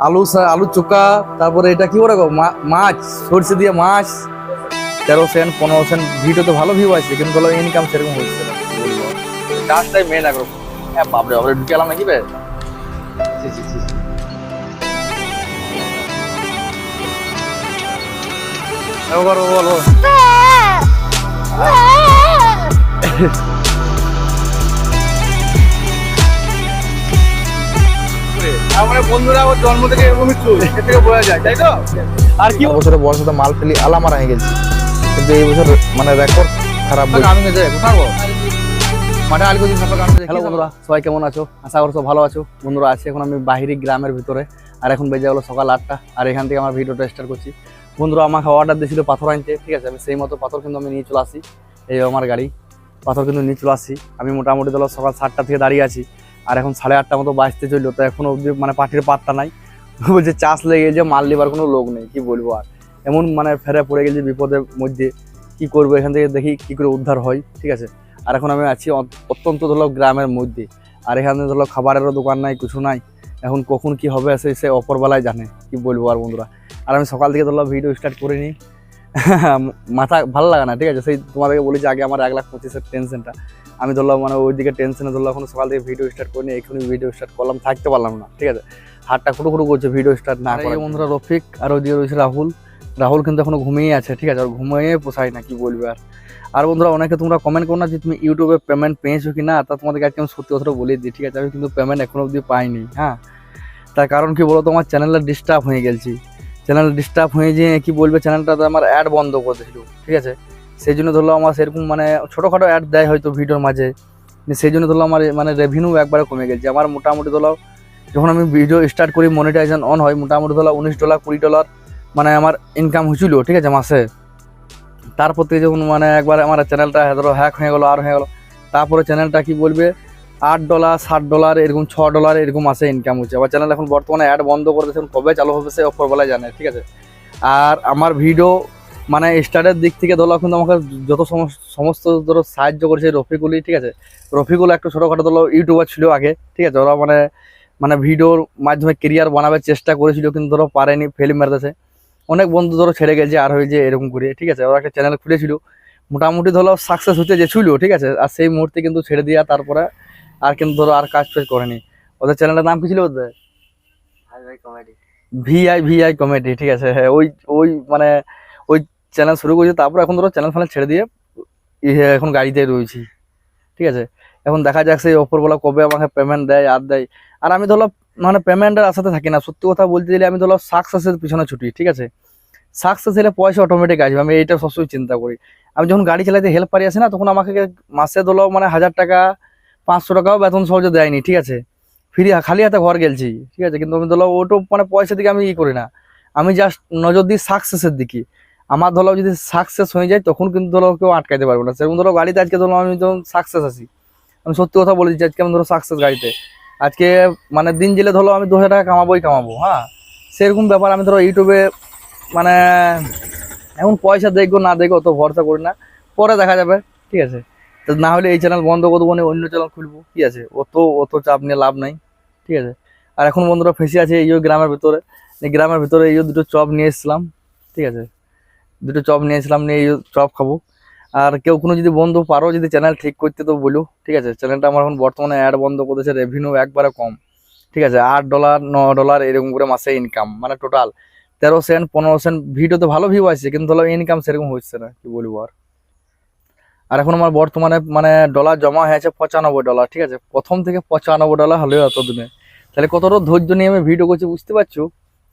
আলু আলু চোকা তারপরে এটা কি বলে মাছ সরষে দিয়ে মাছ। তেরো সেন্ট পনেরো সেন্ট ভিডিও তো ভালো ভিউ আছে কিন্তু ইনকাম সেরকম হচ্ছে না। কাজটাই মেন একরকম হ্যাঁ বাপরে বাপরে ঢুকে এলাম নাকি বে? বলো, বলো। আমার বন্ধুরা ওর জন্ম থেকে এরকমই চুল এর থেকে বোঝা যায় তাই তো? আর কি বছরে বর্ষাতে মাল ফেলি আলামারা হয়ে গেছি। কিন্তু এই বছর মানে রেকর্ড খারাপ আমি গেছে মাঠে হ্যালো বন্ধুরা সবাই কেমন আছো? আশা করছ ভালো আছো। বন্ধুরা আছি এখন আমি বাহিরি গ্রামের ভিতরে আর এখন বেজে গেলো সকাল আটটা আর এখান থেকে আমার ভিডিওটা স্টার্ট করছি। বন্ধুরা আমাকে অর্ডার দিয়েছিল পাথর আনতে ঠিক আছে? আমি সেই মতো পাথর কিন্তু আমি নিয়ে চলে আসি। এই আমার গাড়ি পাথর কিন্তু নিয়ে চলে আসি। আমি মোটামুটি ধরো সকাল সাতটা থেকে দাঁড়িয়ে আছি। আর এখন সাড়ে আটটা মতো বাঁচতে চলল, তো এখনও অব্দি মানে পাটির পাত্তা নাই। বলছে, চাষ লেগে গেছে, মাল নেবার কোনো লোক নেই, কি বলব আর? এমন মানে ফেরে পড়ে গেছে বিপদের মধ্যে। কি করব, এখান থেকে দেখি কি করে উদ্ধার হয়, ঠিক আছে? আর এখন আমি আছি অত- অত্যন্ত ধরো গ্রামের মধ্যে। আর এখানে ধরো খাবারেরও দোকান নাই, কিছু নাই। এখন কখন কি হবে সে সে অপরবেলায় জানে, কি বলব আর বন্ধুরা? আর আমি সকাল থেকে ধরো ভিডিও স্টার্ট করিনি মাথা ভালো লাগে না, ঠিক আছে? সেই তোমাদেরকে বলি যে, আগে আমার এক লাখ পঁচিশের টেনশনটা আমি ধরলাম মানে ওইদিকে টেনশনে ধরলাম এখন সকাল থেকে ভিডিও স্টার্ট করিনি এখনই ভিডিও স্টার্ট করলাম থাকতে পারলাম না ঠিক আছে? হাতটা খুঁটো খুঁটো করছে ভিডিও স্টার্ট না করে বন্ধুরা রফিক আর ওইদিকে রয়েছে রাহুল। রাহুল কিন্তু এখনও ঘুমিয়ে আছে ঠিক আছে? আর ঘুমিয়ে পোষায় না কি বলবে আর? আর বন্ধুরা অনেকে তোমরা কমেন্ট করো না যে তুমি ইউটিউবে পেমেন্ট পেয়েছ কি না তা তোমাদেরকে আজকে আমি সত্যি কথাটা বলে দিই ঠিক আছে? আমি কিন্তু পেমেন্ট এখনও অবধি পাইনি হ্যাঁ? তার কারণ কি বলো তোমার চ্যানেলটা ডিস্টার্ব হয়ে গেছি। চ্যানেল ডিস্টার্ব হয়ে যে কি বলবে চ্যানেলটা তো আমার অ্যাড বন্ধ করে দিয়েছিল ঠিক আছে? সেই জন্য ধরলো আমার সেরকম মানে ছোটোখাটো অ্যাড দেয় হয়তো ভিডিওর মাঝে। সেই জন্য ধরলো আমার মানে রেভিনিউ একবারে কমে গেছে। আমার মোটামুটি ধরো যখন আমি ভিডিও স্টার্ট করি মনিটাইজেশন অন হয়, মোটামুটি ধরো উনিশ ডলার কুড়ি ডলার মানে আমার ইনকাম হয়েছিল ঠিক আছে, মাসে। তারপর থেকে যখন মানে একবার আমার চ্যানেলটা ধরো হ্যাক হয়ে গেলো, আর হয়ে গেলো, তারপরে চ্যানেলটা কি বলবে? আট ডলার ষাট ডলার এরকম ছ ডলার এরকম মাসে ইনকাম হচ্ছে। আবার চ্যানেল এখন বর্তমানে অ্যাড বন্ধ করে দিয়েছে কবে চালু হবে সে অপরবেলায় জানে, ঠিক আছে? আর আমার ভিডিও মানে স্টার্টের দিক থেকে ধরো কিন্তু আমাকে যত সমস- সমস্ত ধরো সাহায্য করেছে রফিকুলি ঠিক আছে? রফিকুল একটা ছোটোখাটো ধরো ইউটিউবার ছিল আগে ঠিক আছে? ওরা মানে মানে ভিডিওর মাধ্যমে কেরিয়ার বানাবার চেষ্টা করেছিল কিন্তু ধরো পারেনি ফেল মেরেছে। অনেক বন্ধু ধরো ছেড়ে গেছে আর হয়েছে এরকম করে ঠিক আছে? ওরা একটা চ্যানেল খুলেছিল। মোটামুটি ধরো সাকসেস হচ্ছে যে ছিল ঠিক আছে? আর সেই মুহূর্তে কিন্তু ছেড়ে দিয়া তারপরে আর কিন্তু ধরো আর কাজ ফাজ করেনি। ওদের চ্যানেলের নাম কি ছিল ওদের? ভিআই ভিআই কমেডি ঠিক আছে? হ্যাঁ ওই ওই মানে ওই চ্যানেল শুরু করেছি, তারপর এখন ধরো চ্যানেল ফ্যানেল ছেড়ে দিয়ে ইয়ে এখন গাড়িতে রয়েছি। ঠিক আছে? এখন দেখা যাক সেই ওপরবেলা কবে আমাকে পেমেন্ট দেয়, আর দেয়। আর আমি ধরো মানে পেমেন্টের আশাতে থাকি না। সত্যি কথা বলতে গেলে আমি ধরো সাকসেসের পিছনে ছুটি, ঠিক আছে? সাকসেস হলে পয়সা অটোমেটিক আসবে, আমি এইটা সবসময় চিন্তা করি। আমি যখন গাড়ি চালাতে হেল্প পারি আসে না, তখন আমাকে মাসে ধরো মানে হাজার টাকা, পাঁচশো টাকাও বেতন সহজে দেয়নি, ঠিক আছে? ফ্রি, খালি হাতে ঘর গেলছি, ঠিক আছে? কিন্তু আমি ধরো, ওটো মানে পয়সা দিকে আমি ই করি না। আমি জাস্ট নজর দিই সাকসেসের দিকে। আমার ধরো যদি সাকসেস হয়ে যায়, তখন কিন্তু ধরো কেউ আটকাইতে পারবে না। সেরকম ধরো গাড়িতে আজকে ধরো আমি যখন সাকসেস আছি। আমি সত্যি কথা বলে দিচ্ছি, আজকে আমি ধরো সাকসেস গাড়িতে। আজকে মানে দিন জেলে ধরো আমি দু হাজার টাকা কামাবোই কামাবো হ্যাঁ? সেরকম ব্যাপার আমি ধরো ইউটিউবে মানে এখন পয়সা দেখব, না দেখব, অত ভরসা করি না। পরে দেখা যাবে, ঠিক আছে? না হলে এই চ্যানেল বন্ধ করে দেবো না অন্য চ্যানেল খুলবো ঠিক আছে? অত অত চাপ নিয়ে লাভ নাই, ঠিক আছে? আর এখন বন্ধুরা ফেসে আছে, এই গ্রামের ভিতরে গ্রামের ভিতরে এই দুটো চপ নিয়ে এসেছিলাম, ঠিক আছে? দুটো চপ নিয়ে এসেছিলাম নিয়ে চপ খাব। আর কেউ কোনো যদি বন্ধু পারো, যদি চ্যানেল ঠিক করতে তো বলো, ঠিক আছে? চ্যানেলটা আমার এখন বর্তমানে অ্যাড বন্ধ করেছে রেভিনিউ একবারে কম। ঠিক আছে? আট ডলার ন ডলার এরকম করে মাসে ইনকাম মানে টোটাল তেরো সেন্ট পনেরো সেন্ট ভিডিওতে ভালো ভিউ আসছে, কিন্তু ধরো ইনকাম সেরকম হচ্ছে না, কি বলব আর? আর এখন আমার বর্তমানে মানে ডলার জমা হয়েছে পঁচানব্বই ডলার ঠিক আছে? প্রথম থেকে পঁচানব্বই ডলার হলেও এতদিনে। তাহলে কতটা ধৈর্য নিয়ে আমি ভিডিও করছি বুঝতে পারছ?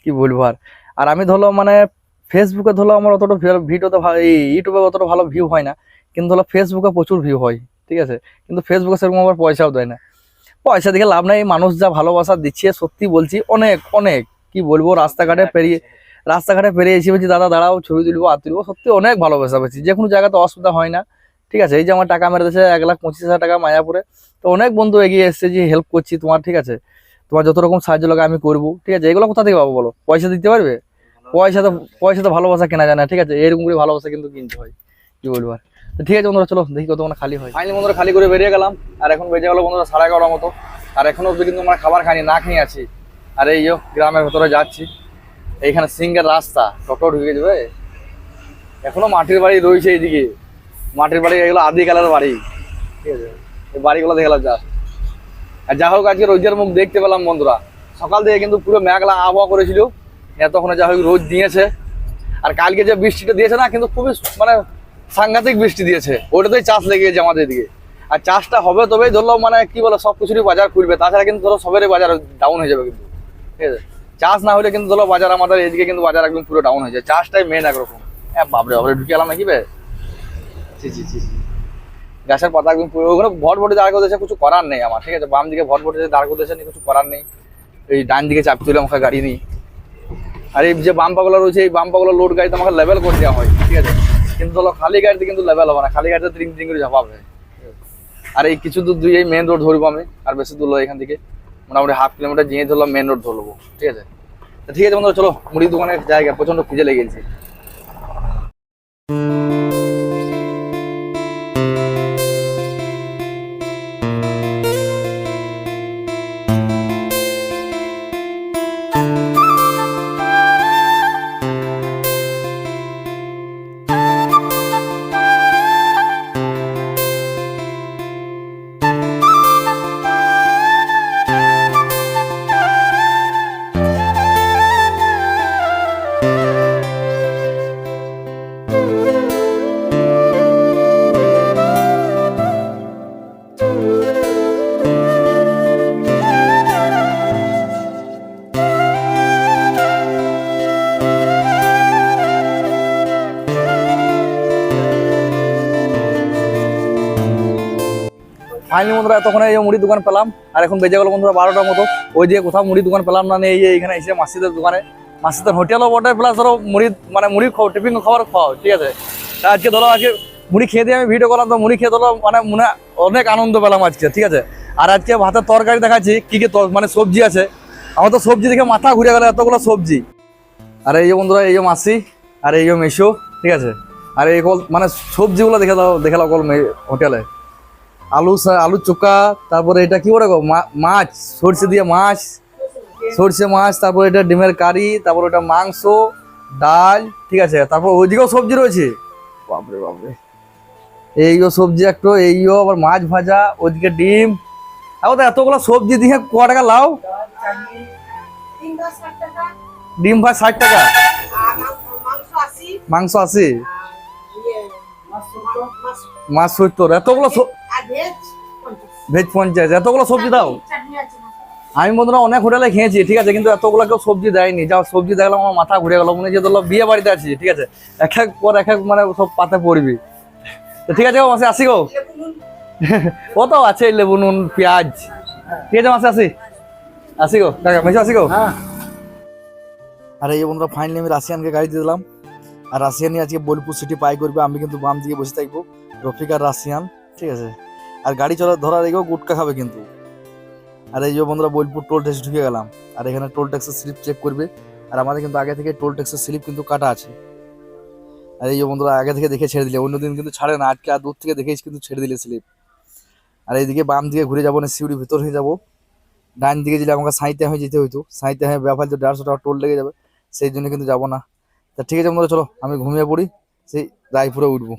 কি বলব আর? আর আমি ধরো মানে ফেসবুকে ধরো আমার অতটা ভিডিওতে ইউটিউবে অতটা ভালো ভিউ হয় না। কিন্তু ধরো ফেসবুকে প্রচুর ভিউ হয় ঠিক আছে? কিন্তু ফেসবুকে সেরকম আমার পয়সাও দেয় না। পয়সা দিকে লাভ নাই মানুষ যা ভালোবাসা দিচ্ছে সত্যি বলছি অনেক অনেক। কি বলব রাস্তাঘাটে পেরিয়ে রাস্তাঘাটে পেরিয়ে এসে বলছি দাদা দাঁড়াও ছবি তুলবো আর তুলবো। সত্যি অনেক ভালোবাসা পেয়েছি। যে কোনো জায়গাতে অসুবিধা হয় না ঠিক আছে? এই যে আমার টাকা মেরে দিয়েছে এক লাখ পঁচিশ হাজার টাকা মায়াপুরে। তো অনেক বন্ধু এগিয়ে এসছে যে হেল্প করছি তোমার ঠিক আছে? তোমার যত রকম সাহায্য লাগে আমি করব ঠিক আছে? এগুলো কোথা থেকে পাবো বলো? পয়সা দিতে পারবে? পয়সা তো পয়সা তো ভালোবাসা কেনা যায় না, ঠিক আছে? এরকম করে ভালোবাসা কিন্তু কিনতে হয়, কি বলব আর। ঠিক আছে বন্ধুরা, চলো দেখি কত খালি হয়। ফাইনালি বন্ধুরা খালি করে বেরিয়ে গেলাম, আর এখন বেজে গেলো বন্ধুরা সাড়ে এগারোটার মতো। আর এখনও অব্দি কিন্তু আমরা খাবার খাইনি, না খেয়ে আছি। আর এই গ্রামের ভেতরে যাচ্ছি, এইখানে সিঙ্গের রাস্তা, টোটো ঢুকে যাবে। এখনও মাটির বাড়ি রয়েছে এইদিকে। মাটির বাড়ি এগুলো আদিকালের বাড়ি, ঠিক আছে? এই বাড়িগুলো দেখলাম যা। আর যা হোক, আজকে রোজের মুখ দেখতে পেলাম বন্ধুরা। সকাল থেকে কিন্তু পুরো মেঘলা আবহাওয়া করেছিল। এতক্ষণে যা হোক রোদ দিয়েছে। আর কালকে যে বৃষ্টিটা দিয়েছে না, কিন্তু খুবই মানে সাংঘাতিক বৃষ্টি দিয়েছে। ওটাতেই চাষ লেগে গেছে আমাদের এদিকে। আর চাষটা হবে তবেই ধরলো মানে কি বলে, সব কিছুরই বাজার খুলবে। তাছাড়া কিন্তু ধরো সবেরই বাজার ডাউন হয়ে যাবে কিন্তু। ঠিক আছে? চাষ না হলে কিন্তু ধরো বাজার আমাদের এদিকে কিন্তু বাজার একদম পুরো ডাউন হয়ে যায়। চাষটাই মেন একরকম। হ্যাঁ বাবরে বাবরে ঢুকে গেলাম নাকি বে? জি ছি ছি। গাছের পাতা একদম পুরো ওখানে ভট ভটে দাঁড় করতেছে কিছু করার নেই আমার। ঠিক আছে? বাম দিকে ভট ভটে দাঁড় করতেছে কিছু করার নেই। এই ডান দিকে চাপ তুলে আমাকে গাড়ি নেই। আর এই যে বাম্পাগুলো রয়েছে, এই বাম্পাগুলো লোড গাড়িতে আমাকে লেভেল করে দেওয়া হয়, ঠিক আছে? কিন্তু ধরো খালি গাড়িতে কিন্তু লেভেল হবে না, খালি গাড়িতে ত্রিং ত্রিং করে ঝাপাবে। আর এই কিছু দূর দুই এই মেন রোড ধরবো আমি, আর বেশি দূর এখান থেকে। মোটামুটি হাফ কিলোমিটার যেয়ে ধরলাম মেন রোড ধরবো, ঠিক আছে? ঠিক আছে বন্ধু চলো মুড়ির দোকানের জায়গা প্রচণ্ড খুঁজে লেগে গেছে। ফাইনালি বন্ধুরা, এতক্ষণ এই যে মুড়ির দোকান পেলাম। আর এখন বেজে গেল বন্ধুরা বারোটার মতো। ওই দিয়ে কোথাও মুড়ির দোকান পেলাম না এই যে এখানে এসে মাসিদের দোকানে। মাসিদের হোটেলও বটে প্লাস ধরো মুড়ি মানে মুড়ি খাও টিফিন খাবার খাওয়াও ঠিক আছে? আজকে ধরো, আজকে মুড়ি খেয়ে দিয়ে আমি ভিডিও করলাম, তো মুড়ি খেয়ে ধরো মানে মনে অনেক আনন্দ পেলাম আজকে, ঠিক আছে? আর আজকে ভাতের তরকারি দেখাচ্ছি, কি কি মানে সবজি আছে। আমার তো সবজি দেখে মাথা ঘুরে গেল, এতগুলো সবজি। আর এই যে বন্ধুরা, এই যে মাসি, আর এই যে মেশো, ঠিক আছে? আর এই কল মানে সবজিগুলো দেখে দাও দেখে দাও হোটেলে আলু আলু চোকা, তারপরে এটা কি বলে মাছ, সরষে দিয়ে মাছ, সরষে মাছ, তারপর এটা ডিমের কারি, তারপর ওটা মাংস, ডাল, ঠিক আছে? তারপর ওইদিকেও সবজি রয়েছে? বাপরে বাপরে। এইও সবজি একটু, এইও আবার মাছ ভাজা, ওইদিকে ডিম। আবার এতগুলো সবজি দিয়ে ক টাকা লাও ডিম ভাজ ষাট টাকা। মাংস- মাছ মাছ সত্তর। এতগুলো ভেজ পঞ্চাশ এতগুলো সবজি দাও। আমি বন্ধুরা অনেক হোটেলে খেয়েছি ঠিক আছে কিন্তু এতগুলো কেউ সবজি দেয়নি। যা সবজি দেখলাম আমার মাথা ঘুরে গেল মনে হচ্ছে ধরো বিয়ে বাড়িতে আছি ঠিক আছে। এক এক পর এক এক মানে সব পাতে পড়বি। তো ঠিক আছে গো মাসে আসি গো। ও তো আছে লেবু নুন পেঁয়াজ। ঠিক আছে মাসে আসি। আসি গো কাকা মেসে আসি গো। আর এই বন্ধুরা ফাইনালি আমি রাশিয়ানকে গাড়ি দিয়ে দিলাম। আর রাশিয়ানই আজকে বোলপুর সিটি পাই করবে আমি কিন্তু বাম দিয়ে বসে থাকব। রফিক আর রাশিয়ান ঠিক আছে। আর গাড়ি চলা ধরার আগেও গুটকা খাবে কিন্তু। আর এই যে বন্ধুরা বোলপুর টোল ট্যাক্স ঢুকে গেলাম। আর এখানে টোল ট্যাক্সের স্লিপ চেক করবে। আর আমাদের কিন্তু আগে থেকে টোল ট্যাক্সের স্লিপ কিন্তু কাটা আছে। আর এই যে বন্ধুরা আগে থেকে দেখে ছেড়ে দিলে, অন্যদিন কিন্তু ছাড়ে না। আজকে আর দূর থেকে দেখেই কিন্তু ছেড়ে দিলে স্লিপ। আর এইদিকে বাম দিকে ঘুরে যাব না সিউড়ি ভিতর হয়ে যাব। ডান দিকে যদি আমাকে সাঁইতে হয়ে যেতে হইতো। সাঁইতে হয়ে ব্যাপার তো দেড়শো টাকা টোল লেগে যাবে, সেই জন্য কিন্তু যাব না। তা ঠিক আছে বন্ধুরা, চলো, আমি ঘুমিয়ে পড়ি, সেই রায়পুরে উঠবো।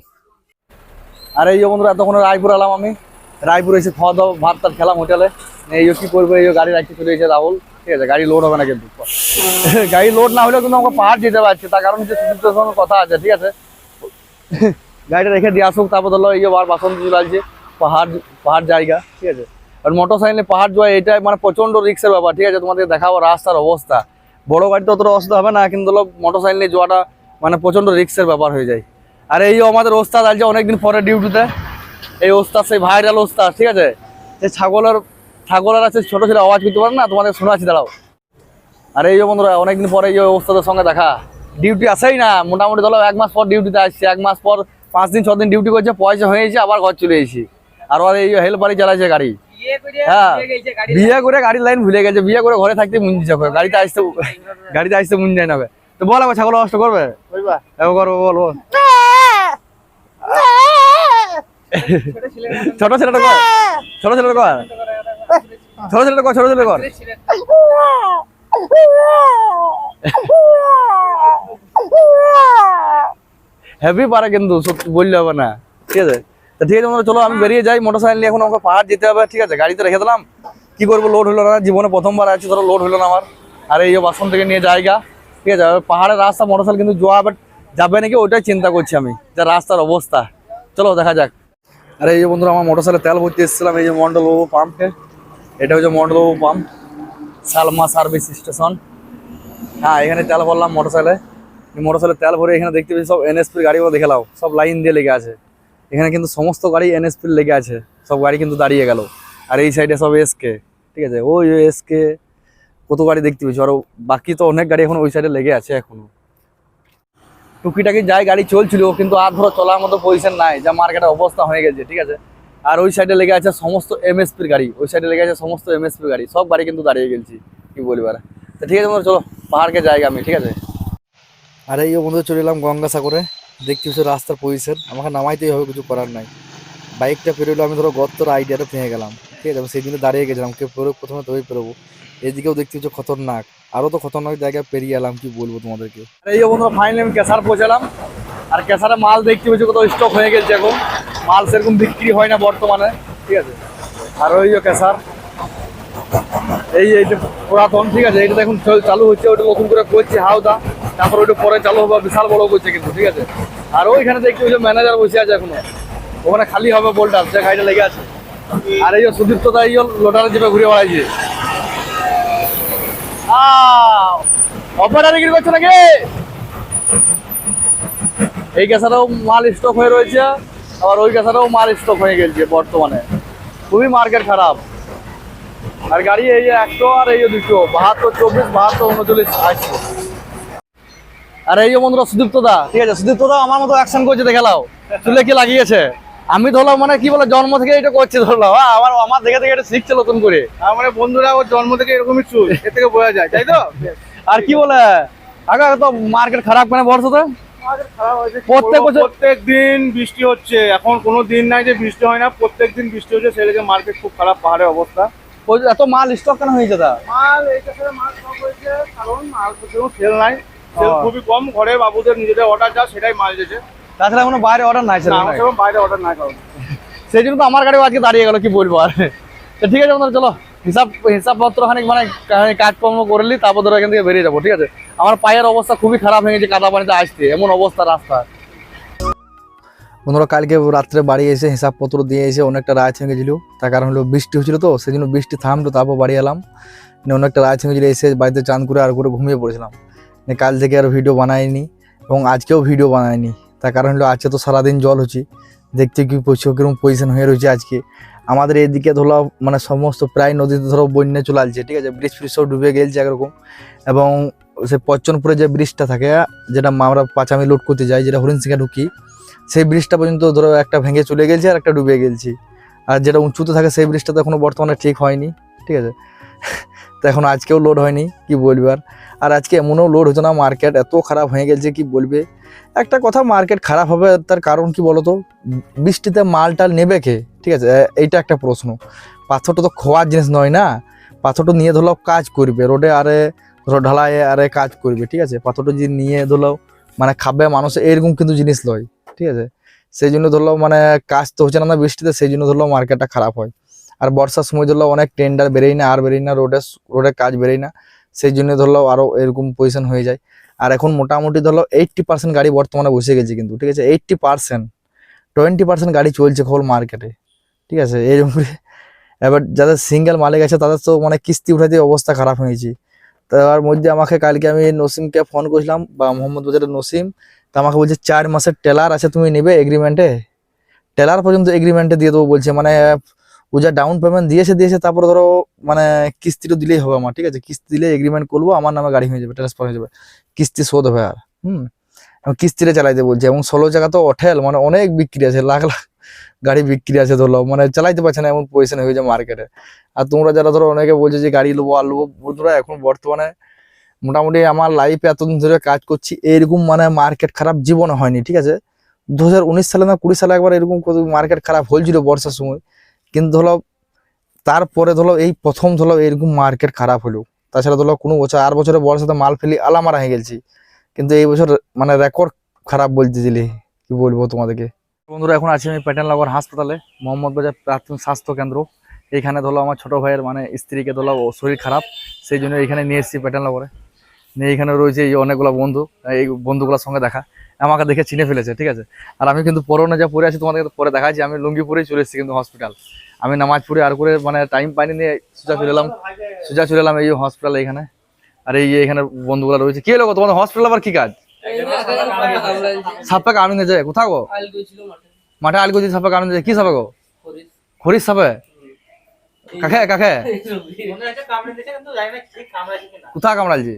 আর এই বন্ধুরা, এতক্ষণ রায়পুর এলাম আমি। রায়পুর এসে খাওয়া দাওয়া, ভাত টাত খেলাম হোটেলে এই কি করব, এই গাড়ি রাখতে চলে এসেছে রাহুল। ঠিক আছে, গাড়ি লোড হবে না কিন্তু। গাড়ি লোড না হলেও কিন্তু আমাকে পাহাড় যেতে পারছে। তার কারণ হচ্ছে সুদীপ্তের সঙ্গে কথা আছে, ঠিক আছে? গাড়িটা রেখে দিয়ে আসুক, তারপর ধরো এই যে বার বাসন লাগছে পাহাড় পাহাড় জায়গা, ঠিক আছে? আর মোটর সাইকেলে পাহাড় যাওয়া এটা মানে প্রচণ্ড রিক্সের ব্যাপার, ঠিক আছে? তোমাদের দেখাবো রাস্তার অবস্থা। বড় গাড়িতে অতটা অসুবিধা হবে না, কিন্তু ধরো মোটর সাইকেলে যাওয়াটা মানে প্রচণ্ড রিক্সের ব্যাপার হয়ে যায়। আর এই আমাদের ওস্তাদ আছে অনেকদিন পরে ডিউটিতে এই ওস্তাদ সেই ভাইরাল ওস্তাদ ঠিক আছে? সেই ছাগলের ছাগলের আছে ছোট ছেলে আওয়াজ করতে পারে না? তোমাদের শোনা শোনাচ্ছি দাঁড়াও। আর এই যে বন্ধুরা অনেকদিন পরে এই ওস্তাদের সঙ্গে দেখা। ডিউটি আসেই না। মোটামুটি ধরো এক মাস পর ডিউটিতে আসছে এক মাস পর পাঁচ দিন ছ দিন ডিউটি করছে পয়সা হয়েছে আবার ঘর চলে এসেছি। আর ওর এই হেল্পারি চালাইছে গাড়ি। হ্যাঁ। বিয়ে করে গাড়ির লাইন ভুলে গেছে বিয়ে করে ঘরে থাকতে মুঞ্জি যাবে গাড়িতে আসতে গাড়িতে আসতে মুঞ্জি যায় না। তো বল আবার ছাগল কষ্ট করবে? করব বল বল। ছোট ছেলেটা কর ছোট ছেলেটা কর ছোট ছেলেটা কর ছোট ছেলে কর হেভি পারে কিন্তু বললে হবে না। ঠিক আছে? তা ঠিক আছে চলো, আমি বেরিয়ে যাই। মোটরসাইকেল নিয়ে এখন আমাকে পাহাড় যেতে হবে। ঠিক আছে? গাড়িতে রেখে দিলাম। কি করব? লোড হলো না। জীবনে প্রথমবার আছে, ধরো লোড হলো না আমার। আর, এই বাসন থেকে নিয়ে জায়গা। ঠিক আছে? পাহাড়ের রাস্তা, মোটরসাইকেল কিন্তু যাওয়া বাট যাবে নাকি, ওইটাই চিন্তা করছি আমি, যা রাস্তার অবস্থা। চলো, দেখা যাক। আরে এই যে বন্ধুরা, আমার মোটরসাইকেলে তেল ভর্তি এসেছিলাম, এই যে মন্ডলবাবু পাম্পে এটা হচ্ছে মন্ডলবাবু পাম্প সালমা সার্ভিস স্টেশন হ্যাঁ এখানে তেল ভরলাম মোটরসাইকেলে। মোটরসাইকেলে তেল ভরে এখানে দেখতে পেয়েছি, সব এনএসপির গাড়িগুলো দেখে নাও, সব লাইন দিয়ে লেগে আছে। এখানে কিন্তু সমস্ত গাড়ি এনএসপির লেগে আছে, সব গাড়ি কিন্তু দাঁড়িয়ে গেল। আর এই সাইডে সব এসকে ঠিক আছে? ওই এসকে কত গাড়ি দেখতে পেয়েছি। আর বাকি তো অনেক গাড়ি এখন ওই সাইডে লেগে আছে এখনও। টুকিটাকি যাই গাড়ি চলছিল, কিন্তু আর ধরো চলার মতো পজিশন নাই, যা মার্কেটের অবস্থা হয়ে গেছে, ঠিক আছে? আর ওই সাইডে লেগে আছে সমস্ত এমএসপির গাড়ি, ওই সাইডে লেগে আছে সমস্ত এমএসপির গাড়ি, সব গাড়ি কিন্তু দাঁড়িয়ে গেছি, কি বলব আর। তো ঠিক আছে বন্ধু, চলো, পাহাড়কে জায়গা আমি, ঠিক আছে? আর এই বন্ধু, চলে এলাম গঙ্গাসাগরে, দেখতে হচ্ছে রাস্তার পজিশন আমাকে নামাইতেই হবে, কিছু করার নাই। বাইকটা পেরোলে, আমি ধরো গত্তর আইডিয়াটা পেয়ে গেলাম। ঠিক আছে সেই দিনে দাঁড়িয়ে গেছিলাম কেউ পেরো প্রথমে তবেই পেরোবো এদিকেও দেখতে হচ্ছে খতরনাক। আরও তো খতরনাক জায়গায় পেরিয়ে এলাম, কি বলব তোমাদেরকে? এই বন্ধুরা ফাইনালি আমি কেসার পৌঁছালাম। আর কেসারে মাল দেখতে হচ্ছে কত স্টক হয়ে গেছে এখন। মাল সেরকম বিক্রি হয় না বর্তমানে, ঠিক আছে? আর ওই যে কেসার এই এইটা পুরাতন, ঠিক আছে? এইটা এখন চল- হচ্ছে, ওটা নতুন করে করছে হাওদা। তারপর ওইটা পরে চালু হবে, বিশাল বড় করছে কিন্তু, ঠিক আছে? আর ওইখানে ওই যে ম্যানেজার বসে আছে এখনও। ওখানে খালি হবে বোল্টার যে গাড়িটা লেগে আছে। আর এই সুদীপ্ত এই লোটারে চেপে ঘুরে বেড়াইছে। অপারেটার বিক্রি করছে নাকি? এই গ্যাসাটাও মাল স্টক হয়ে রয়েছে, আবার ওই গ্যাসাটাও মাল স্টক হয়ে গেছে বর্তমানে। খুবই মার্কেট খারাপ। আর গাড়ি এই একশো আর এই দুশো, বাহাত্তর, চব্বিশ, বাহাত্তর, উনচল্লিশ আসছে আর এই বন্ধুরা সুদীপ্ত দা, ঠিক আছে, সুদীপ্ত দা আমার মতো অ্যাকশন করছে, দেখে লাও চুলে কি লাগিয়েছে? আমি ধরলাম মানে কি বলে জন্ম থেকে এটা করছে ধরলাম। আমার আমার দেখে দেখে এটা শিখছে নতুন করে। আমার মানে বন্ধুরা ওর জন্ম থেকে এরকমই চুল এর থেকে বোঝা যায় তাই তো? আর কি বলে আগে তো মার্কেট খারাপ মানে বর্ষতে? প্রত্যেক বছর- প্রত্যেক দিন বৃষ্টি হচ্ছে এখন কোনো দিন নাই যে বৃষ্টি হয় না প্রত্যেক দিন বৃষ্টি হচ্ছে মার্কেট খুব খারাপ পাহাড়ের অবস্থা। এত মাল স্টক কেন হয়েছে তা? মাল মাল হয়েছে কারণ মাল সেল নাই। সেল খুবই কম ঘরে বাবুদের নিজেদের অর্ডার যা সেটাই মাল যেছে তাছাড়া কোনো বাইরে অর্ডার নাই আমার বাইরে অর্ডার নাই কারণ সেই জন্য তো আমার গাড়িও আজকে দাঁড়িয়ে গেল কি বলব আর? তো ঠিক আছে বন্ধুরা চলো হিসাব হিসাবপত্র খানিক মানে কাজকর্ম করলি তারপর ধরো এখান থেকে বেরিয়ে যাব ঠিক আছে? আমার পায়ের অবস্থা খুবই খারাপ হয়ে গেছে কাদা পানিতে আসতে এমন অবস্থা রাস্তা। বন্ধুরা কালকে রাত্রে বাড়ি এসে হিসাবপত্র দিয়ে এসে অনেকটা রায় ছেঙে গেছিল তার কারণ হলো বৃষ্টি হচ্ছিল তো সেই জন্য বৃষ্টি থামলো তারপর বাড়ি এলাম। নিয়ে অনেকটা রায় ছেঙে গেছিল এসে বাড়িতে চান করে আর করে ঘুমিয়ে পড়েছিলাম। নিয়ে কাল থেকে আর ভিডিও বানাইনি এবং আজকেও ভিডিও বানাইনি। তার কারণ হলো আজকে তো সারাদিন জল হচ্ছে। দেখতে কি প্রচুর কীরকম পজিশন হয়ে রয়েছে আজকে। আমাদের এদিকে ধরো মানে সমস্ত প্রায় নদীতে ধরো বন্যা চলে আসছে, ঠিক আছে? ব্রিজ ফ্রিজ সব ডুবে গেছে একরকম। এবং সে পচ্চনপুরে যে ব্রিজটা থাকে, যেটা আমরা পাঁচামি লোড করতে যাই, যেটা হরিণ সিংহে ঢুকি, সেই ব্রিজটা পর্যন্ত ধরো একটা ভেঙে চলে গেছে আর একটা ডুবে গেছি। আর যেটা উঁচুতে থাকে, সেই ব্রিজটা তো এখনও বর্তমানে ঠিক হয়নি, ঠিক আছে? তো এখন আজকেও লোড হয়নি, কি বলবি আর। আজকে এমনও লোড হতো না মার্কেট এত খারাপ হয়ে গেছে, কি বলবে। একটা কথা মার্কেট খারাপ হবে তার কারণ কি বলতো? বৃষ্টিতে মালটা নেবে কে? ঠিক আছে এইটা একটা প্রশ্ন। পাথরটা তো খোয়ার জিনিস নয় না? পাথরটা নিয়ে ধরো কাজ করবে, রোডে আরে ধরো ঢালায় আরে কাজ করবে, ঠিক আছে? পাথরটা যদি নিয়ে ধরো মানে খাবে মানুষ, এরকম কিন্তু জিনিস লয় ঠিক আছে? সেই জন্য ধরলো মানে কাজ তো হচ্ছে না বৃষ্টিতে, সেই জন্য ধরলো মার্কেটটা খারাপ হয়। আর বর্ষার সময় ধরলো অনেক টেন্ডার বেরোয় না, আর বেরোয় না রোডে রোডে কাজ বেরোয় না। সেই জন্য ধরলো আরও এরকম পজিশন হয়ে যায়। আর এখন মোটামুটি ধরলো এইটটি পার্সেন্ট গাড়ি বর্তমানে বসে গেছে কিন্তু, ঠিক আছে? এইটটি পার্সেন্ট টোয়েন্টি পার্সেন্ট গাড়ি চলছে খোল মার্কেটে ঠিক আছে? এরকম এবার যাদের সিঙ্গেল মালিক আছে, তাদের তো মানে কিস্তি উঠাতে অবস্থা খারাপ হয়েছে। তার মধ্যে আমাকে কালকে আমি নসিমকে ফোন করেছিলাম, বা মোহাম্মদ বাজারের নসিম, তা আমাকে বলছে, চার মাসের টেলার আছে, তুমি নেবে এগ্রিমেন্টে টেলার পর্যন্ত এগ্রিমেন্টে দিয়ে দেবো বলছে মানে ও যা ডাউন পেমেন্ট দিয়েছে দিয়েছে, তারপরে ধরো মানে কিস্তিটা দিলেই হবে আমার, ঠিক আছে? কিস্তি দিলে এগ্রিমেন্ট করব, আমার নামে গাড়ি হয়ে যাবে ট্রান্সফার হয়ে যাবে। কিস্তি শোধ হবে আর, হুম? এবং কিস্তিতে চালাইতে বলছে এবং ষোলো জায়গা তো অঠেল মানে অনেক বিক্রি আছে, লাখ লাখ গাড়ি বিক্রি আছে ধরলো মানে চালাইতে পারছে না, এমন পজিশন হয়ে যায় মার্কেটে আর তোমরা যারা ধরো অনেকে বলছে যে গাড়ি নেব আর নেব বন্ধুরা, এখন বর্তমানে মোটামুটি আমার লাইফে এতদিন ধরে কাজ করছি, এরকম মানে মার্কেট খারাপ জীবনে হয়নি, ঠিক আছে? দু হাজার উনিশ সালে না কুড়ি সালে একবার এরকম মার্কেট খারাপ হয়েছিল বর্ষার সময়। কিন্তু ধরো, তারপরে ধরো, এই প্রথম ধরো, এরকম মার্কেট খারাপ হলো। তাছাড়া ধরো, কোনো বছর আর বছরে সাথে মাল ফেলি আলামারা হয়ে গেছি কিন্তু এই বছর মানে রেকর্ড খারাপ বলতে দিলি, কি বলব তোমাদেরকে? বন্ধুরা, এখন আছি আমি পেটেননগর হাসপাতালে, মোহাম্মদ বাজার প্রাথমিক স্বাস্থ্য কেন্দ্র। এইখানে ধরো, আমার ছোট ভাইয়ের মানে স্ত্রীকে ধরো শরীর খারাপ, সেই জন্য এখানে নিয়ে এসেছি পেটেননগরে নিয়ে এখানে রয়েছে এই অনেকগুলো বন্ধু, এই বন্ধুগুলোর সঙ্গে দেখা। আমাকে দেখে চিনে ফেলেছে, ঠিক আছে? আর আমি কিন্তু পরনে যা পরে আছি, তোমাদের পরে দেখাচ্ছি। আমি লুঙ্গি পরেই চলে এসেছি কিন্তু হসপিটাল আমি নামাজ পড়ে আর করে মানে টাইম পাইনি নিয়ে সোজা চলে এলাম। সোজা চলে এলাম এই হসপিটাল এখানে। আর এই এখানে বন্ধুগুলো রয়েছে। কি গো? তোমাদের হসপিটাল আবার কি কাজ? সাপে কামিনে যায় কোথাও গো? মাঠে আলগো দিয়ে সাপে কামিনে যায়, কি সাপে গো? খরিস সাপে? কাকে কাকে? কোথায় কামড়ালছি?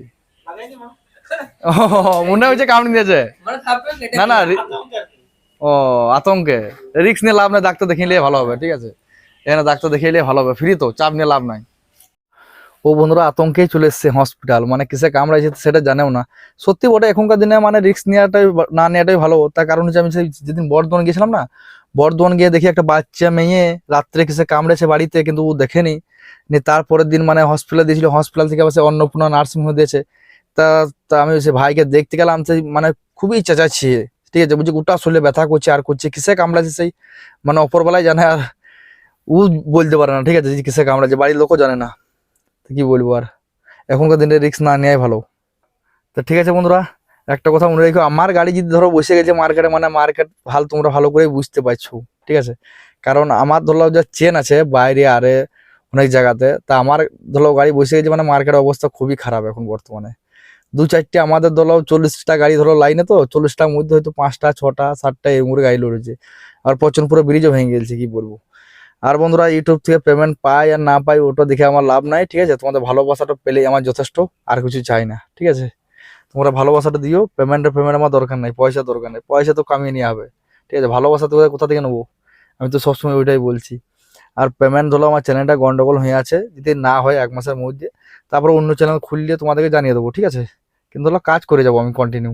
মনে হচ্ছে কামড়ি দিয়েছে। না না ও আতঙ্কে। রিক্স নিয়ে লাভ নাই ডাক্তার দেখিয়ে নিলে ভালো হবে ঠিক আছে? এখানে ডাক্তার দেখিয়ে নিলে ভালো হবে ফ্রি তো চাপ নিয়ে লাভ নাই। ও বন্ধুরা আতঙ্কেই চলে এসছে হসপিটাল মানে কিসে কামড়াইছে সেটা জানেও না। সত্যি ওটা এখনকার দিনে মানে রিক্স নেওয়াটাই না নেওয়াটাই ভালো। তার কারণ হচ্ছে আমি সেই যেদিন বর্ধমান গেছিলাম না বর্ধমান গিয়ে দেখি একটা বাচ্চা মেয়ে রাত্রে কিসে কামড়েছে বাড়িতে কিন্তু ও দেখেনি। নিয়ে তারপরের দিন মানে হসপিটালে দিয়েছিল হসপিটাল থেকে আবার সে অন্নপূর্ণা নার্সিং হোমে দিয়েছে। তা তা আমি সে ভাইকে দেখতে গেলাম সেই মানে খুবই চেঁচাচ্ছি। ঠিক আছে বুঝছি গোটা শরীরে ব্যথা করছে, আর করছে, কিসে কামড়াচ্ছে সেই? মানে অপরবেলায় জানে আর ও বলতে পারে না, ঠিক আছে কিসে কামড়াচ্ছে, বাড়ির লোকও জানে না। তো কি বলব আর? এখনকার দিনে রিস্ক না নেওয়াই ভালো। তো ঠিক আছে বন্ধুরা, একটা কথা মনে রেখো, আমার গাড়ি যদি ধরো বসে গেছে মার্কেটে মানে মার্কেট ভালো তোমরা ভালো করেই বুঝতে পারছ, ঠিক আছে? কারণ আমার ধরো যা চেন আছে বাইরে, আরে অনেক জায়গাতে, তা আমার ধরো গাড়ি বসে গেছে মানে মার্কেটের অবস্থা খুবই খারাপ এখন বর্তমানে। দু চারটে আমাদের ধরো চল্লিশটা গাড়ি ধরো লাইনে তো, চল্লিশটার মধ্যে হয়তো পাঁচটা, ছটা, সাতটা মধ্যে গাড়ি লড়েছে। আর পচনপুরে ব্রিজও ভেঙে গেছে, কি বলব? আর বন্ধুরা ইউটিউব থেকে পেমেন্ট পাই আর না পাই ওটা দেখে আমার লাভ নাই, ঠিক আছে? তোমাদের ভালোবাসাটা পেলেই আমার যথেষ্ট, আর কিছু চাই না, ঠিক আছে? তোমরা ভালোবাসাটা দিও পেমেন্টের পেমেন্ট আমার দরকার নাই, পয়সা দরকার নেই, পয়সা তো কামিয়ে নিয়ে হবে, ঠিক আছে? ভালোবাসা তো কোথা থেকে নেব? আমি তো সবসময় ওইটাই বলছি। আর পেমেন্ট হলো আমার চ্যানেলটা গন্ডগোল হয়ে আছে, যদি না হয় এক মাসের মধ্যে, তারপরে অন্য চ্যানেল খুললে তোমাদেরকে জানিয়ে দেবো, ঠিক আছে? কিন্তু হলো কাজ করে যাব আমি কন্টিনিউ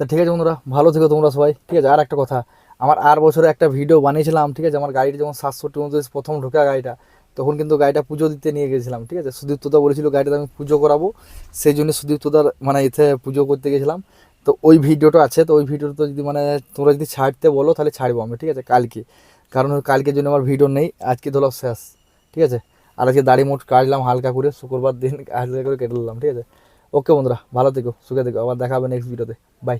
তা ঠিক আছে বন্ধুরা, ভালো থেকো তোমরা সবাই। ঠিক আছে, আর একটা কথা, আমার আর বছরে একটা ভিডিও বানিয়েছিলাম, ঠিক আছে? আমার গাড়িটা যখন সাতষট্টি উনত্রিশ প্রথম ঢোকা গাড়িটা, তখন কিন্তু গাড়িটা পুজো দিতে নিয়ে গেছিলাম, ঠিক আছে? সুদীপ্তদা বলেছিল গাড়িটা আমি পুজো করাবো, সেই জন্য সুদীপ্তদার মানে এতে পুজো করতে গেছিলাম। তো ওই ভিডিওটা আছে, তো ওই ভিডিওটা যদি মানে তোমরা যদি ছাড়তে বলো, তাহলে ছাড়বো আমি, ঠিক আছে? কালকে। কারণ কালকের জন্য আমার ভিডিও নেই, আজকে ধরো শেষ, ঠিক আছে? আর আজকে দাড়ি মোট কাটলাম হালকা করে, শুক্রবার দিন হালকা করে কেটে নিলাম, ঠিক আছে? ওকে বন্ধুরা ভালো থেকো সুখে থেকো আবার দেখা হবে নেক্সট ভিডিওতে বাই